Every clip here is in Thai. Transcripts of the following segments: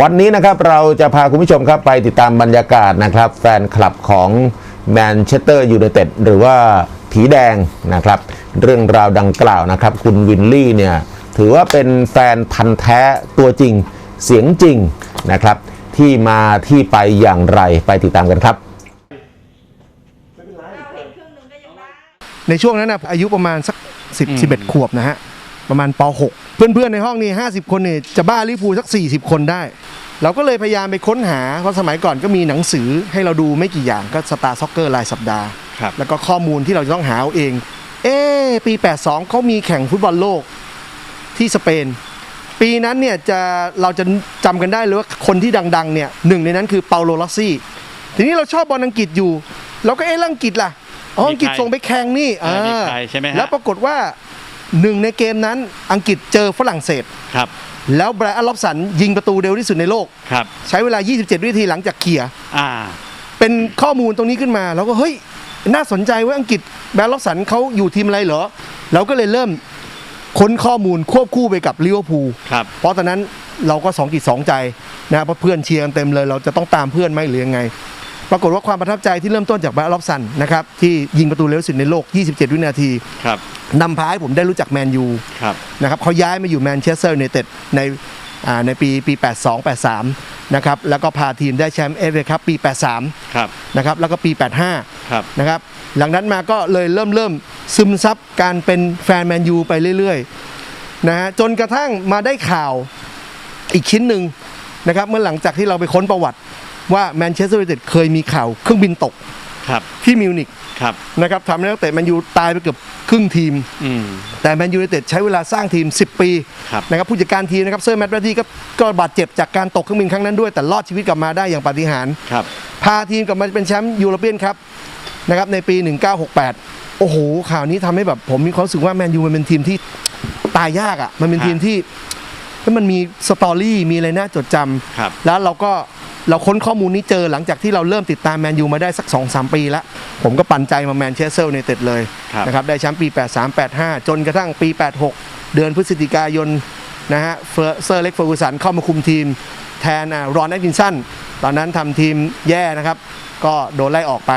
วันนี้นะครับเราจะพาคุณผู้ชมครับไปติดตามบรรยากาศนะครับ แฟนคลับของแมนเชสเตอร์ยูไนเต็ดหรือว่าผีแดงนะครับ เรื่องราวดังกล่าวนะครับ คุณวินลี่เนี่ยถือว่าเป็นแฟนพันธ์แท้ตัวจริงเสียงจริงนะครับ ที่มาที่ไปอย่างไรไปติดตามกันครับ ในช่วงนั้นนะอายุประมาณสัก 10 11 ขวบนะฮะ ประมาณป .6 เพื่อนๆในห้องนี่50 คนเนี่ยจะบ้าลิเวอร์พูลสัก 40 คนได้ เราก็เลยพยายามไปค้นหา เพราะสมัยก่อนก็มีหนังสือให้เราดูไม่กี่อย่างก็สตาร์ซ็อกเกอร์รายสัปดาห์ ครับ แล้วก็ข้อมูลที่เราจะต้องหาเอาเอง เอ๊ะปี 82เขามีแข่งฟุตบอลโลกที่สเปน ปีนั้นเนี่ยจะเราจะจำกันได้เลยว่าคนที่ดังๆเนี่ยหนึ่งในนั้นคือเปาโลลอสซี่ ทีนี้เราชอบบอลอังกฤษอยู่ เราก็เอ๊ะแล้วอังกฤษล่ะอ๋ออังกฤษส่งไปแข่งนี่เออมีใครใช่ไหมฮะ แล้วปรากฏว่า หนึ่งในเกมนั้นอังกฤษเจอฝรั่งเศสครับ แล้วไบรอันล็อบสันยิงประตูเร็วที่สุดในโลก ครับ ใช้เวลา 27 วินาทีหลังจากเขี่ยร์อ่า เป็นข้อมูลตรงนี้ขึ้นมาเราก็เฮ้ย น่าสนใจว่าอังกฤษแบรนด์ล็อบสันเขาอยู่ทีมอะไรเหรอ เราก็เลยเริ่มค้นข้อมูลควบคู่ไปกับลิเวอร์พูลครับ เพราะตอนนั้นเราก็สองจิตสองใจนะเพราะเพื่อนเชียร์กันเต็มเลย เราจะต้องตามเพื่อนไหมหรือยังไง ปรากฏว่าความประทับใจที่เริ่มต้นจากแบรนด์ล็อบสันนะครับที่ยิงประตูเร็วที่สุดในโลก 27 วินาทีครับนำพาให้ผมได้รู้จักแมนยูครับนะครับเขาย้ายมาอยู่แมนเชสเตอร์ยูไนเต็ดในอ่าในปีปี 82 83 นะครับ แล้วก็พาทีมได้แชมป์เอฟเอครับปี 83 ครับ นะครับ แล้วก็ปีครับ85นะครับ หลังนั้นมาก็เลยเริ่มเริ่มซึมซับการเป็นแฟนแมนยูไปเรื่อยๆ นะฮะ จนกระทั่งมาได้ข่าวอีกชิ้นหนึ่งนะครับ เมื่อหลังจากที่เราไปค้นประวัติ ว่าแมนเชสเตอร์ยูไนเต็ดเคยมีข่าวเครื่องบินตกครับที่มิวนิกครับนะครับทำให้นักเตะแมนยูตายไปเกือบครึ่งทีมอืมแต่แมนยูไนเต็ดใช้เวลาสร้างทีม 10 ปีครับนะครับผู้จัดการทีมนะครับเซอร์แมตต์แบรดี้ก็ก็บาดเจ็บจากการตกเครื่องบินครั้งนั้นด้วยแต่รอดชีวิตกลับมาได้อย่างปาฏิหาริย์ครับพาทีมกลับมาเป็นแชมป์ยูโรเปียนครับนะครับในปี 1968 โอ้โห ข่าวนี้ทำให้แบบผมมีความรู้สึกว่าแมนยูมันเป็นทีมที่ตายยากอะ่ะมันเป็นทีมที่ที่มันมีสตอรี่มีอะไรน่าจดจำครับแล้วเราก็ เราค้นข้อมูลนี้เจอหลังจากที่เราเริ่มติดตามแมนยูมาได้สัก 2-3 ปีแล้ว ผมก็ปั่นใจมาแมนเชสเตอร์ในเต็ดเลยครับนะครับได้แชมป์ปี 83 85 จนกระทั่งปี 86 เดือนพฤศจิกายนนะฮะเฟอร์เซอร์เล็กเฟอร์กูสันเข้ามาคุมทีมแทนอ่ารอนแอตกินสันตอนนั้นทำทีมแย่นะครับ ก็โดนไล่ออกไป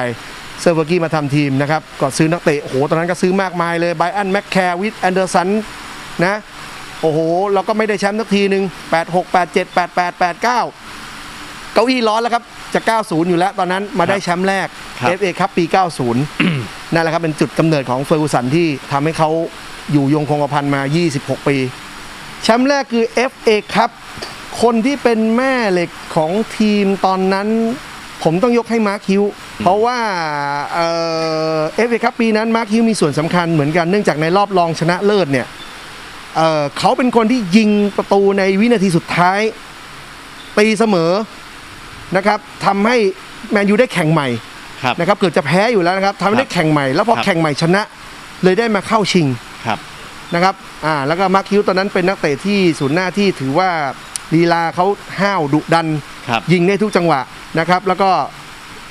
เซอร์เฟอร์กี้มาทำทีมนะครับก็ซื้อนักเตะโอ้โหตอนนั้นก็ซื้อมากมายเลยไบอันแม็กแคร์วิทแอนเดอร์สันนะโอ้โห เราก็ไม่ได้แชมป์สักทีหนึ่ง86 87 88 89 เก้าอี้ร้อนแล้วครับจะ 90 อยู่แล้วตอนนั้นมาได้แชมป์แรก ครับ FA ครับปี 90 นั่นแหละครับเป็นจุดกำเนิดของเฟอร์กูสันที่ทำให้เขาอยู่ยงคงกระพันมา 26 ปี แชมป์แรกคือ FA ครับ คนที่เป็นแม่เหล็กของทีมตอนนั้น ผมต้องยกให้มาร์คฮิวเพราะว่าเอ่อฟเอครับปีนั้นมาร์คฮิวมีส่วนสำคัญเหมือนกันเนื่องจากในรอบรองชนะเลิศเนี่ยเอ่อเขาเป็นคนที่ยิงประตูในวินาทีสุดท้ายตีเสมอ นะครับทำให้แมนยูได้แข่งใหม่ครับ นะครับเกือบจะแพ้อยู่แล้วนะครับทำให้ได้แข่งใหม่แล้วพอครับ แข่งใหม่ชนะ เลยได้มาเข้าชิงครับ นะครับอ่าแล้วก็มาร์คิวตอนนั้นเป็นนักเตะที่ศูนย์หน้าที่ถือว่าลีลาเขาห้าวดุดัน ครับ ยิงได้ทุกจังหวะนะครับ แล้วก็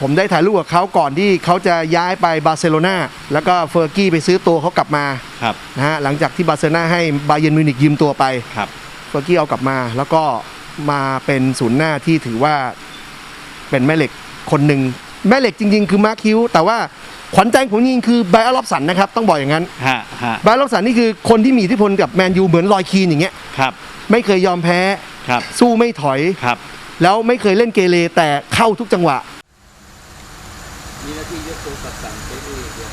ผมได้ถ่ายรูปกับเขาก่อนที่เขาจะย้ายไปบาร์เซโลนาแล้วก็เฟอร์กี้ไปซื้อตัวเขากลับมาครับ นะฮะหลังจากที่บาร์เซโลนาให้บาเยร์นมิวนิกยืมตัวไป ครับ เฟอร์กี้เอากลับมา แล้วก็มาเป็นศูนย์หน้าที่ถือว่า เป็นแม่เหล็กคนหนึ่งแม่เหล็กจริง ๆ คือมาร์คิวแต่ว่าขวัญใจของผมจริงๆคือไบรอันล็อบสันนะครับต้องบอกอย่างนั้นฮะฮะไบรอันล็อบสันนี่คือคนที่มีอิทธิพลกับแมนยูเหมือนลอยคีนอย่างเงี้ยครับไม่เคยยอมแพ้ครับสู้ไม่ถอยครับ แล้วไม่เคยเล่นเกเรแต่เข้าทุกจังหวะมีหน้าที่ยกตัวตัดสั่งไปเรื่อย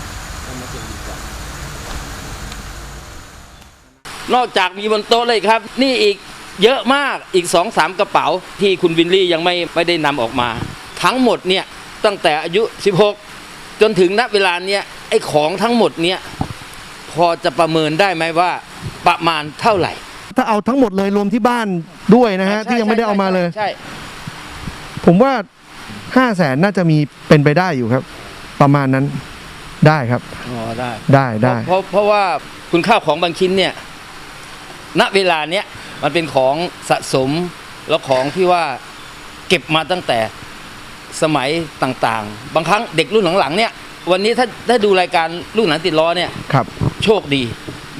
ๆทำมาเป็นดีกว่านอกจากมีบนโต๊ะเลยครับ นี่อีก เยอะมากอีกสองสามกระเป๋า ที่คุณวินลี่ยังไม่ไม่ได้นำออกมา ทั้งหมดเนี่ยตั้งแต่อายุ 16 จนถึงณเวลาเนี้ยไอ้ของทั้งหมดเนี่ยพอจะประเมินได้ไหมว่าประมาณเท่าไหร่ ถ้าเอาทั้งหมดเลยรวมที่บ้านด้วยนะฮะใช่ที่ยังไม่ได้เอามาเลย ใช่ ผมว่าห้าแสนน่าจะมีเป็นไปได้อยู่ครับ ประมาณนั้นได้ครับอ๋อได้ได้ได้เพราะเพราะว่าคุณค่าของบางชิ้นเนี่ย ณเวลาเนี้ย มันเป็นของสะสมแล้วของที่ว่าเก็บมาตั้งแต่สมัยต่างๆ บางครั้งเด็กรุ่นหลังๆเนี่ย วันนี้ถ้าถ้าดูรายการลูกหนังติดล้อเนี่ยครับโชคดี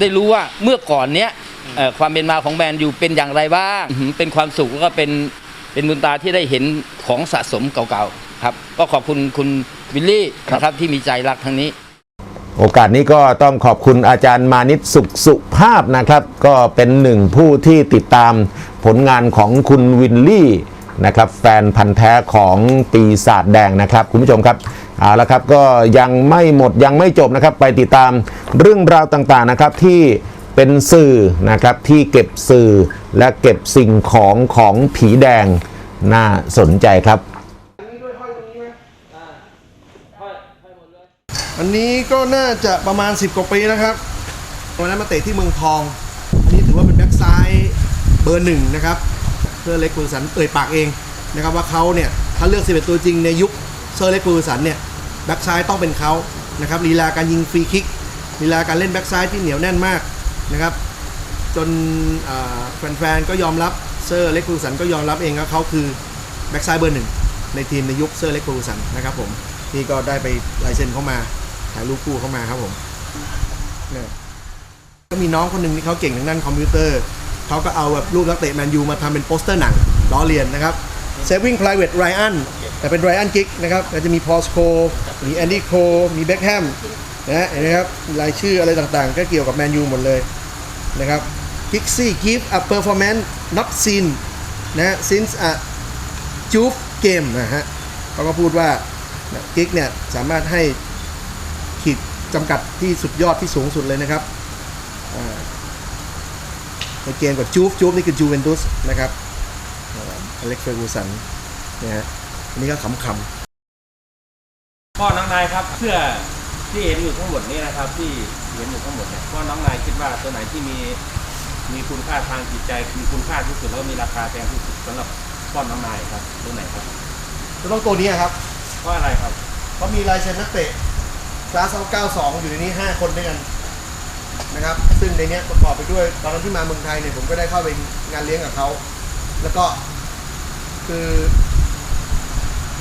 ได้รู้ว่าเมื่อก่อนเนี้ยเอ่อความเป็นมาของแมนยูเป็นอย่างไรบ้างอื้อหือเป็นความสุขแล้วก็เป็นเป็นบุญตาที่ได้เห็นของสะสมเก่าๆครับ ก็ขอบคุณคุณวิลลี่นะครับที่มีใจรักทั้งนี้ โอกาสนี้ก็ต้องขอบคุณอาจารย์มานิตสุขสุภาพนะครับ ก็เป็นหนึ่งผู้ที่ติดตามผลงานของคุณวินลี่นะครับแฟนพันธ์แท้ของปีศาจแดงนะครับ คุณผู้ชมครับเอาละครับก็ยังไม่หมดยังไม่จบนะครับ ไปติดตามเรื่องราวต่างๆนะครับที่เป็นสื่อนะครับที่เก็บสื่อและเก็บสิ่งของของผีแดงน่าสนใจครับ อันนี้ก็น่าจะประมาณ 10 กว่าปีแล้วครับวันนั้นมาเตะที่เมืองทอง อันนี้ถือว่าเป็นแบ็กซ้ายเบอร์หนึ่งนะครับ เซอร์เล็กฟูสันเอ่ยปากเองนะครับว่าเขาเนี่ยถ้าเลือก 11 ตัวจริงในยุคเซอร์เล็กฟูสันเนี่ยแบ็กซ้ายต้องเป็นเขานะครับลีลาการยิงฟรีคิกลีลาการเล่นแบ็กซ้ายที่เหนียวแน่นมากนะครับ จนแฟนๆก็ยอมรับเซอร์เล็กฟูสันก็ยอมรับเองว่าเขาคือแบ็กซ้ายเบอร์หนึ่งในทีมในยุคเซอร์เล็กฟูสันนะครับผมนี่ก็ได้ไปลายเซ็นเข้ามา ถ่ายรูปคู่เข้ามาครับผมเนี่ยก็มีน้องคนหนึ่งที่เขาเก่งทางด้านคอมพิวเตอร์เขาก็เอาแบบรูปนักเตะแมนยูมาทำเป็นโปสเตอร์หนังล้อเลียนนะครับ Saving Private Ryan แต่เป็น Ryan Giggs นะครับแล้วจะมีพอสโคมีแอนดี้โคมีเบ็คแฮมนะฮะเห็นไหมครับรายชื่ออะไรต่างๆ ก็เกี่ยวกับแมนยูหมดเลยนะครับ Pixie give a performance not seen นะ since a Juve game นะฮะเขาก็พูดว่ากิกเนี่ยสามารถให้ ขีดจำกัดที่สุดยอดที่สูงสุดเลยนะครับอ่าในเกมกับจูฟจูฟนี่คือจูเวนตุสนะครับอเล็กเฟอร์กูสันนะฮะอันนี้ก็ขำพ่อน้องนายครับเสื้อที่เห็นอยู่ทั้งหมดนี้นะครับ ที่เห็นอยู่ทั้งหมดเนี่ยพ่อน้องนายคิดว่าตัวไหนที่มีมีคุณค่าทางจิตใจมีคุณค่าที่สุดแล้วก็มีราคาแพงที่สุดสำหรับพ่อน้องนายครับตัวไหนครับๆจะต้องตัวนี้ครับเพราะอะไรครับเพราะมีลายเซ็นนักเตะ คลาส92 อยู่ในนี้ 5 คนด้วยกันนะครับ ซึ่งในนี้ประกอบไปด้วยตอนนั้นที่มาเมืองไทยเนี่ยผมก็ได้เข้าไปงานเลี้ยงกับเขา แล้วก็คือ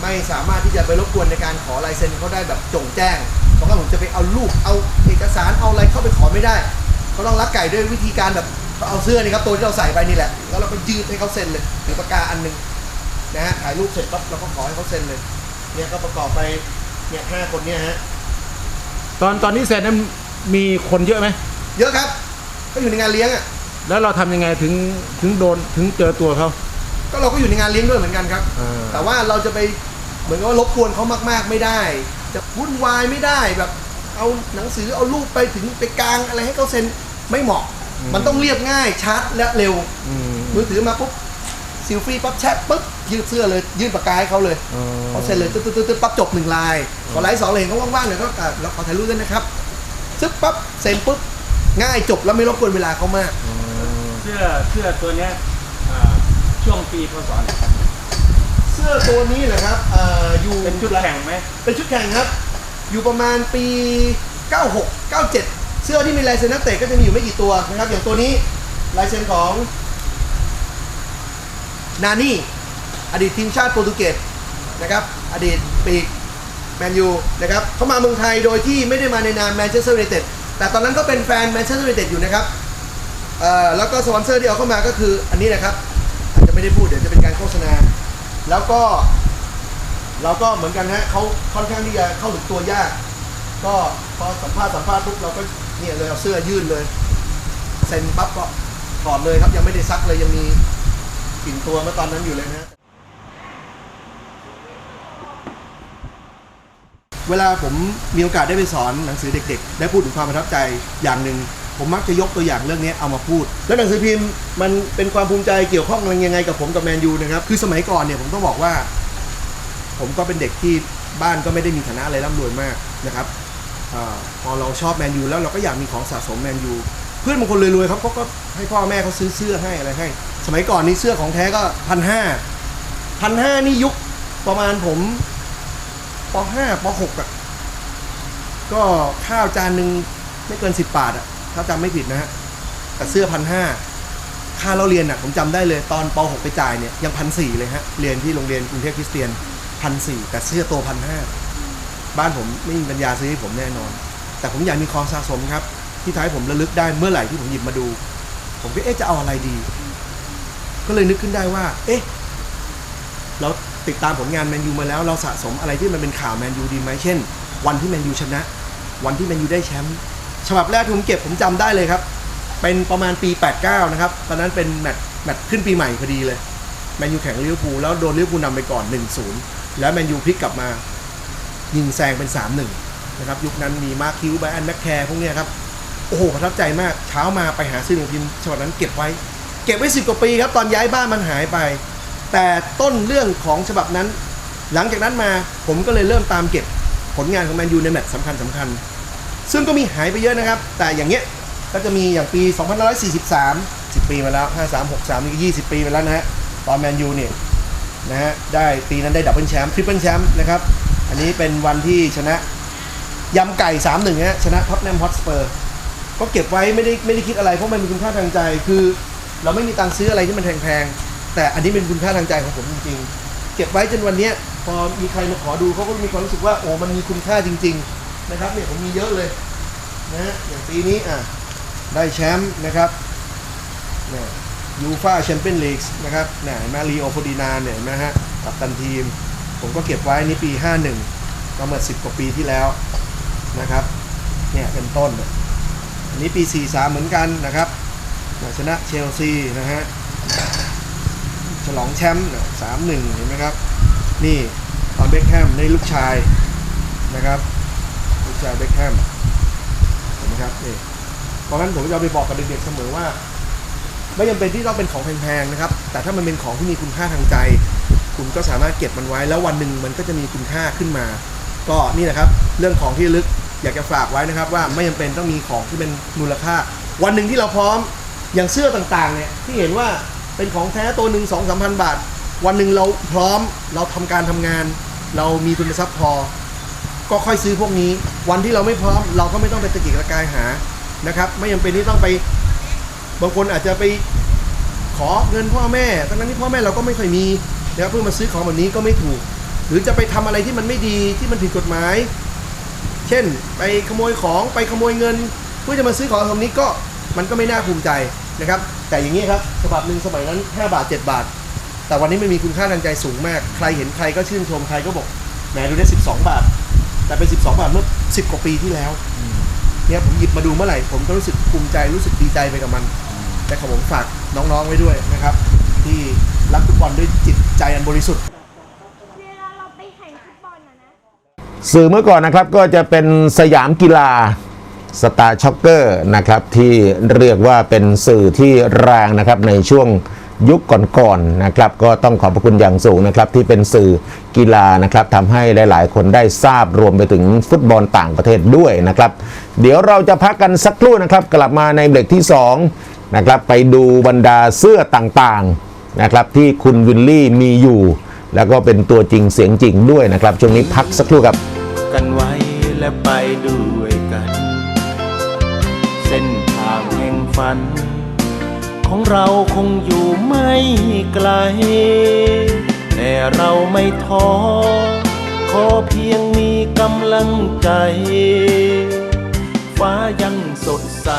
ไม่สามารถที่จะไปรบกวนในการขอลายเซ็นเขาได้แบบจงแจ้ง เพราะว่าผมจะไปเอารูปเอาเอกสารเอาอะไรเข้าไปขอไม่ได้เขาต้องรักไก่ด้วยวิธีการแบบเอาเสื้อนี่ครับตัวที่เราใส่ไปนี่แหละ แล้วเราก็ยืดให้เขาเซ็นเลยหรือปากกาอันหนึงนะฮะถ่ายรูปเสร็จปั๊บเราก็ขอให้เขาเซ็นเลยเนี่ยก็ประกอบไปเนี่ยห้าคนเนี่ยฮะ ตอนตอนนี้เสร็จนั้นมีคนเยอะไหมเยอะครับ ก็อยู่ในงานเลี้ยงอะแล้วเราทำยังไงถึงถึงโดนถึงเจอตัวเขา ก็เราก็อยู่ในงานเลี้ยงด้วยเหมือนกันครับ อ่า แต่ว่าเราจะไปเหมือนกับว่ารบกวนเขามาก ๆ ไม่ได้ จะวุ่นวายไม่ได้แบบ เอาหนังสือเอารูปไปถึงไปกลางอะไรให้เขาเซ็นไม่เหมาะ มันต้องเรียบง่ายชัดและเร็วอืมมือถือมาปุ๊บ ซิลฟี่ปั๊บแชะปุ๊บยืดเสื้อเลยยื่นปากกาให้เขาเลยอ๋อเขาเซ็นเลยตึ๊ดตึ๊ดตึ๊ดตึ๊ดปั๊บจบหนึ่งลายพอไลฟ์สองเลยเห็นเขาว่างๆเนี่ยก็อะเราขอถ่ายรูปด้วยนะครับซึบปั๊บเซ็นปุ๊บง่ายจบแล้วไม่รบกวนเวลาเขามากเสื้อเสื้อตัวเนี้ยอ่าช่วงปีพศไหนครับเสื้อตัวนี้เหรอครับเอ่ออยู่เป็นชุดแข่งไหมเป็นชุดแข่งครับ อยู่ประมาณปี 96 97 เสื้อที่มีลายเซ็นนักเตะก็จะมีอยู่ไม่กี่ตัวนะครับอย่างตัวนี้ลายเซ็นของ นานี่อดีตทีมชาติโปรตุเกสนะครับอดีตปีกแมนยูนะครับเขามาเมืองไทยโดยที่ไม่ได้มาในนามแมนเชสเตอร์ยูไนเต็ดแต่ตอนนั้นก็เป็นแฟนแมนเชสเตอร์ยูไนเต็ดอยู่นะครับเอ่อแล้วก็สปอนเซอร์ที่เอาเข้ามาก็คืออันนี้นะครับอาจจะไม่ได้พูดเดี๋ยวจะเป็นการโฆษณา แล้วก็เราก็เหมือนกันฮะเขาค่อนข้างที่จะเข้าถึงตัวยาก ก็พอสัมภาษณ์สัมภาษณ์ปุ๊บเราก็เนี่ยเลยเอาเสื้อยื่นเลยเซ็นปั๊บก็ถอดเลยครับยังไม่ได้ซักเลยยังมี ตัวเมื่อตอนนั้นอยู่เลยนะเวลาผมมีโอกาสได้ไปสอนหนังสือเด็ก ๆ ได้พูดถึงความประทับใจอย่างหนึ่ง ผมมักจะยกตัวอย่างเรื่องนี้เอามาพูด แล้วหนังสือพิมพ์มันเป็นความภูมิใจเกี่ยวข้องยังไงกับผมกับแมนยูนะครับ คือสมัยก่อนเนี่ยผมต้องบอกว่า ผมก็เป็นเด็กที่บ้านก็ไม่ได้มีฐานะอะไรร่ำรวยมากนะครับอพอเราชอบแมนยูแล้วเราก็อยากมีของสะสมแมนยูเพื่อนบางคนรวยๆครับเขาก็ให้พ่อแม่เขาซื้อเสื้อให้อะไรให้ สมัยก่อนนี่เสื้อของแท้ก็พันห้าพันห้านี่ยุคประมาณผมปห้าปหกอะ ก็ข้าวจานหนึ่งไม่เกินสิบบาทอะ ถ้าจำไม่ผิดนะฮะแต่เสื้อพันห้าค่าเราเรียนอะ ผมจำได้เลยตอนป .6 ไปจ่ายเนี่ยยังพันสี่เลยฮะ เรียนที่โรงเรียนกรุงเทพคริสเตียนพันสี่แต่เสื้อตัวพันห้าบ้านผมไม่มีปัญญาซื้อให้ผมแน่นอน แต่ผมอยากมีของสะสมครับ ที่ท้ายผมระลึกได้เมื่อไหร่ที่ผมหยิบมาดู ผมก็เอ๊ะจะเอาอะไรดี ก็เลยนึกขึ้นได้ว่า เอ๊ะ เราติดตามผลงานแมนยูมาแล้ว เราสะสมอะไรที่มันเป็นข่าวแมนยูดีไหมเช่น วันที่แมนยูชนะ วันที่แมนยูได้แชมป์ฉบับแรกที่ผมเก็บผมจำได้เลยครับ เป็นประมาณปี 89 นะครับ ตอนนั้นเป็นแมตช์แมตช์ขึ้นปีใหม่พอดีเลยแมนยูแข่งลิเวอร์พูลแล้วโดนลิเวอร์พูลนำไปก่อน 1-0 แล้วแมนยูพลิกกลับมา ยิงแซงเป็น 3-1 นะครับ ยุคนั้นมีมาร์คคิวไบอันแมคแคร์พวกเนี้ยครับ โอ้โหประทับใจมาก เช้ามาไปหาซื้อหนังพิมพ์ฉบับนั้นเก็บไว้ เก็บไว้สิบกว่าปีครับตอนย้ายบ้านมันหายไป แต่ต้นเรื่องของฉบับนั้น หลังจากนั้นมาผมก็เลยเริ่มตามเก็บผลงานของแมนยูในแมตช์สำคัญสำคัญ ซึ่งก็มีหายไปเยอะนะครับ แต่อย่างเงี้ยก็จะมีอย่างปี 2543 10 ปีมาแล้ว 53 63 นี่ก็ 20 ปีไปแล้วนะฮะ ตอนแมนยูเนี่ยนะฮะ ได้ปีนั้นได้ดับเบิลแชมป์ทริปเปิลแชมป์นะครับ อันนี้เป็นวันที่ชนะยำไก่ 3-1 ฮะ ชนะท็อตแนมฮอตสเปอร์ ก็เก็บไว้ไม่ได้ไม่ได้คิดอะไรเพราะมันมีคุณค่าทางใจ คือ เราไม่มีตังค์ซื้ออะไรที่มันแพงๆ แต่อันนี้เป็นคุณค่าทางใจของผมจริงๆ เก็บไว้จนวันนี้พอมีใครมาขอดูเขาก็มีความรู้สึกว่าโอ้มันมีคุณค่าจริง ๆ นะครับเนี่ยผมมีเยอะเลยนะอย่างปีนี้อะได้แชมป์นะครับเนี่ยยูฟาแชมเปี้ยนลีกนะครับเนี่ยมารีโอโฟดีนาเนี่ยนไหมฮะกับตันทีม ผมก็เก็บไว้นี่ปี 51ก็เมื่อ10 กว่าปีที่แล้วนะครับเนี่ยเป็นต้นอันนี้ปี 43 เหมือนกันนะครับ ชนะเชลซีนะฮะฉลองแชมป์สามหนึ่งเห็นไหมครับ นี่ตอนเบคแฮมในลูกชายนะครับ ลูกชายเบคแฮมเห็นไหมครับนี่เพราะงั้นผมจะเอาไปบอกกับเด็กๆเสมอว่า ไม่จำเป็นที่ต้องเป็นของแพงๆนะครับ แต่ถ้ามันเป็นของที่มีคุณค่าทางใจ คุณก็สามารถเก็บมันไว้ แล้ววันหนึ่งมันก็จะมีคุณค่าขึ้นมา ก็นี่นะครับ เรื่องของที่ลึกอยากจะฝากไว้นะครับว่าไม่จำเป็นต้องมีของที่เป็นมูลค่า วันหนึ่งที่เราพร้อม อย่างเสื้อต่างๆเนี่ยที่เห็นว่าเป็นของแท้ตัวหนึ่งสองสามพันบาท วันหนึ่งเราพร้อมเราทำการทำงาน เรามีทุนทรัพย์พอ ก็ค่อยซื้อพวกนี้ วันที่เราไม่พร้อม เราก็ไม่ต้องไปตะกียกตะกายหานะครับ ไม่จำเป็นที่ต้องไปบางคนอาจจะไปขอเงินพ่อแม่ทั้งนั้นที่พ่อแม่เราก็ไม่ค่อยมีนะครับเพื่อมาซื้อของแบบนี้ก็ไม่ถูก หรือจะไปทำอะไรที่มันไม่ดีที่มันผิดกฎหมาย เช่น ไปขโมยของไปขโมยเงิน เพื่อจะมาซื้อของแบบนี้ก็ มันก็ไม่น่าภูมิใจนะครับ แต่อย่างนี้ครับฉบับหนึ่งสมัยนั้น 5 บาท 7 บาท แต่วันนี้มันมีคุณค่าทางใจสูงมาก ใครเห็นใครก็ชื่นชมใครก็บอกแหมดูได้12 บาท แต่เป็น 12 บาทเมื่อ 10 กว่าปีที่แล้วเนี่ยผมหยิบมาดูเมื่อไหร่ผมก็รู้สึกภูมิใจรู้สึกดีใจไปกับมัน แต่ขอผมฝากน้องๆไว้ด้วยนะครับ ที่รักฟุตบอลด้วยจิตใจอันบริสุทธิ์เวลาเราไปแข่งฟุตบอลนะนะสื่อเมื่อก่อนนะครับก็จะเป็นสยามกีฬา สตาร์ช็อกเกอร์นะครับที่เรียกว่าเป็นสื่อที่แรงนะครับในช่วงยุคก่อนๆนะครับก็ต้องขอบพระคุณอย่างสูงนะครับที่เป็นสื่อกีฬานะครับทำให้หลายๆ คนได้ทราบรวมไปถึงฟุตบอลต่างประเทศด้วยนะครับ เดี๋ยวเราจะพักกันสักครู่นะครับ กลับมาในเบรกที่2นะครับไปดูบรรดาเสื้อต่างๆนะครับที่คุณวิลลี่มีอยู่ แล้วก็เป็นตัวจริงเสียงจริงด้วยนะครับช่วงนี้พักสักครู่ครับกันไว้และไปด้ ฝัน ของเราคงอยู่ไม่ไกล แต่เราไม่ท้อ ขอเพียงมีกำลังใจ ฟ้ายังสดใส